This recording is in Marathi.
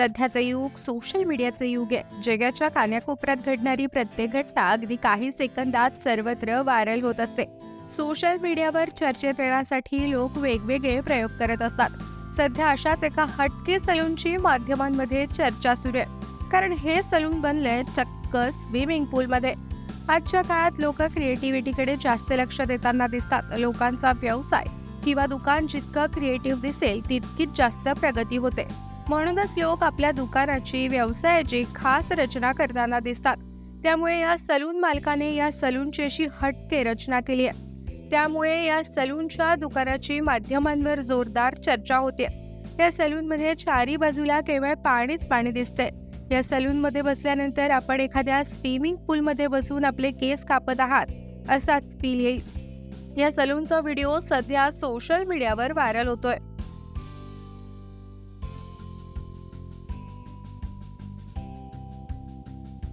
सध्याचं युग सोशल मीडियाचं युग आहे. जगाच्या कान्याकोपऱ्यात घडणारी प्रत्येक घटना अगदी काही सेकंदात सर्वत्र व्हायरल होत असते. सोशल मीडियावर चर्चेत येण्यासाठी लोक वेगवेगळे प्रयोग करत असतात. सध्या अशाच एका हटके सलूनची माध्यमांमध्ये चर्चा सुरू आहे. कारण हे सलून बनले चक्क स्विमिंग पूलमध्ये आजच्या काळात लोक क्रिएटिव्हिटीकडे जास्त लक्ष देताना दिसतात. लोकांचा व्यवसाय किंवा दुकान जितकं क्रिएटिव्ह दिसेल तितकीच जास्त प्रगती होते. म्हणूनच लोक आपल्या दुकानाची व्यवसायाची खास रचना करताना दिसतात. त्यामुळे या सलून मालकाने या सलूनची अशी हटके रचना केली आहे. त्यामुळे या सलूनच्या दुकानाची माध्यमांवर जोरदार चर्चा होते. या सलूनमध्ये चारी बाजूला केवळ पाणीच पाणी दिसते या सलूनमध्ये बसल्यानंतर आपण एखाद्या स्विमिंग पूलमध्ये बसून आपले केस कापत आहात असाच फील येईल. या सलूनचा व्हिडिओ सध्या सोशल मीडियावर व्हायरल होतोय.